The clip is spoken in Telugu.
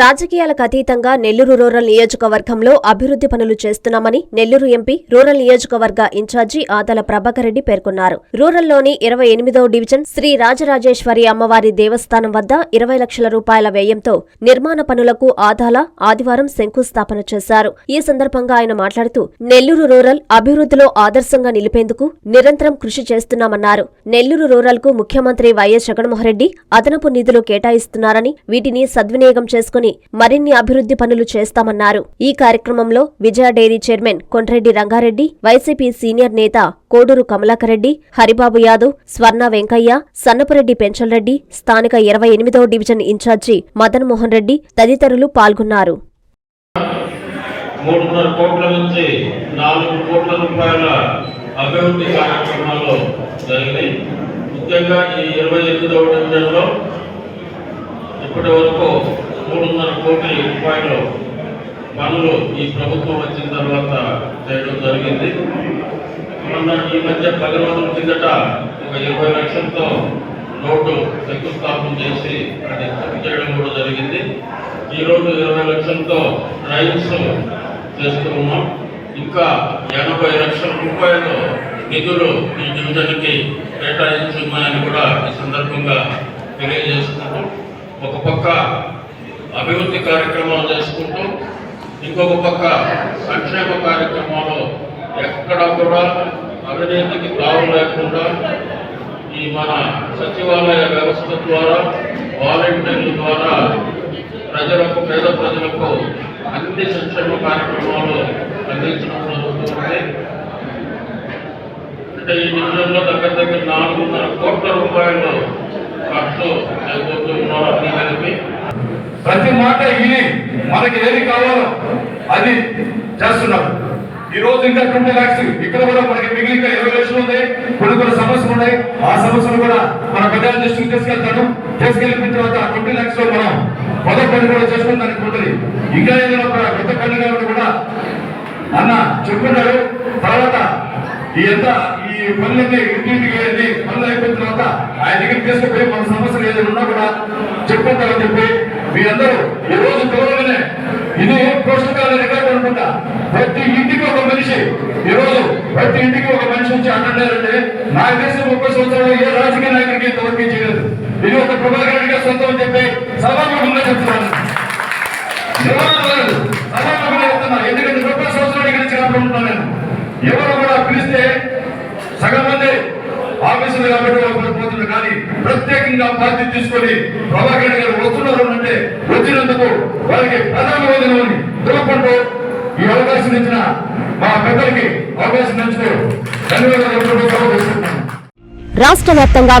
రాజకీయాలకు అతీతంగా నెల్లూరు రూరల్ నియోజకవర్గంలో అభివృద్ధి పనులు చేస్తున్నామని నెల్లూరు ఎంపీ రూరల్ నియోజకవర్గ ఇన్ఛార్జి ఆదల ప్రభాకర్ రెడ్డి పేర్కొన్నారు. రూరల్లోని ఇరవై ఎనిమిదవ డివిజన్ శ్రీ రాజరాజేశ్వరి అమ్మవారి దేవస్థానం వద్ద ఇరవై లక్షల రూపాయల వ్యయంతో నిర్మాణ పనులకు ఆదాల ఆదివారం శంకుస్థాపన చేశారు. ఈ సందర్భంగా ఆయన మాట్లాడుతూ నెల్లూరు రూరల్ అభివృద్ధిలో ఆదర్శంగా నిలిపేందుకు నిరంతరం కృషి చేస్తున్నామన్నారు. నెల్లూరు రూరల్కు ముఖ్యమంత్రి వైఎస్ జగన్మోహన్ అదనపు నిధులు కేటాయిస్తున్నారని వీటిని సద్వినియోగం చేసుకుని మరిన్ని అభివృద్ధి పనులు చేస్తామన్నారు. ఈ కార్యక్రమంలో Vijaya dairy chairman Kondreddy Rangareddy YCP senior నేత కోడూరు కమలాకర్ రెడ్డి హరిబాబు యాదవ్ స్వర్ణ వెంకయ్య సన్నపురెడ్డి పెంచల్రెడ్డి స్థానిక ఇరవై ఎనిమిదవ division in charge Madan Mohan Reddy తదితరులు పాల్గొన్నారు. మూడున్నర కోట్ల నుంచి నాలుగు కోట్ల రూపాయల అభివృద్ధి కార్యక్రమాలు జరిగినాయి. ముఖ్యంగా ఈ ఇరవై ఎనిమిదవ డివిజన్లో ఇప్పటి వరకు మూడున్నర కోట్ల రూపాయలు పనులు ఈ ప్రభుత్వం వచ్చిన తర్వాత చేయడం జరిగింది. మొన్న ఈ మధ్య పది రోజుల కిందట ఒక ఇరవై లక్షలతో రోడ్డు శంకుస్థాపన చేసి అది పూర్తి చేయడం కూడా జరిగింది. ఈరోజు ఇరవై లక్షలతో డ్రైవ్స్ చేస్తూ ఉన్నాం. ఇంకా ఎనభై లక్షల రూపాయలు నిధులు ఈ డివిజన్కి కేటాయించున్నాయని కూడా ఈ సందర్భంగా తెలియజేస్తున్నాం ఒక పక్క అభివృద్ధి కార్యక్రమాలు చేసుకుంటూ ఇంకొక పక్క సంక్షేమ కార్యక్రమాలు ఎక్కడ కూడా అవినీతికి తావు లేకుండా ఈ మన సచివాలయ వ్యవస్థ ద్వారా వాలంటీర్ల ద్వారా ప్రజలకు పేద ప్రజలకు అన్ని సంక్షేమ కార్యక్రమాలు అందించడం జరుగుతుంది. అంటే ఈ నిమిషంలో దగ్గర దగ్గర నాలుగున్నర కోట్ల రూపాయలు ఖర్చు అయిపోతూ ప్రతి మాట విని మనకి ఏది కావాలో అది చేస్తున్నారు ఈ రోజు ఇంకా ట్వంటీ ల్యాక్స్ ఇక్కడ కూడా మనకి మిగిలిన ఇంకా ఇరవై లక్షలు ఉన్నాయి కొన్ని కొన్ని సమస్యలు ఉన్నాయి ఆ సమస్యలు కూడా మన ప్రజల దృష్టికి తీసుకెళ్తాను తీసుకెళ్ళిన తర్వాత ఆ ట్వంటీ లాక్స్లో మనం మొదటి పని కూడా చేసుకుని దానికి ఉంటుంది ఇంకా ఏదైనా ఒక కొత్త పని కూడా అన్న చెప్పుకున్నాడు. తర్వాత ఈ ఎంత ఈ పనులన్నీ ఇంటింటికి వెళ్ళి పనులు అయిపోయిన తర్వాత ఆయన దగ్గర తీసుకుపోయి మన సమస్యలు ఏదైనా ఉన్నా కూడా చెప్పుకుంటారని చెప్పి ప్రతి ఇంటికి ఒక మనిషి. ఈ రోజు ప్రతి ఇంటికి ఒక మనిషి వచ్చి అంటున్నారంటే నాకు తెలిసి ముప్పై సంవత్సరాలు ఏ రాజకీయ నాయకుడికి ఇంతవరకు చేయలేదు. ఇది ఒక ప్రభాకర్ రెడ్డి సొంతం అని చెప్పి సభాముఖంగా చెప్తున్నాను. సభాముఖంగా ఎందుకంటే ముప్పై సంవత్సరాలు ఇక్కడ చిన్నప్పుడు ఉంటున్నాను నేను. ఎవరు కూడా పిలిస్తే సగం మంది ఆఫీసులు కాబట్టి పోతున్నారు. కానీ ప్రత్యేకంగా బాధ్యత తీసుకొని ప్రభాకర్ గారు వస్తున్నారు అంటే వచ్చినందుకు వారికి ప్రధాన వదిలి దొరకకుండా ఈ అవకాశం ఇచ్చిన మా పెద్దలకి అవకాశం ఇచ్చినందుకు ధన్యవాదాలు. రాష్ట్ర వ్యాప్తంగా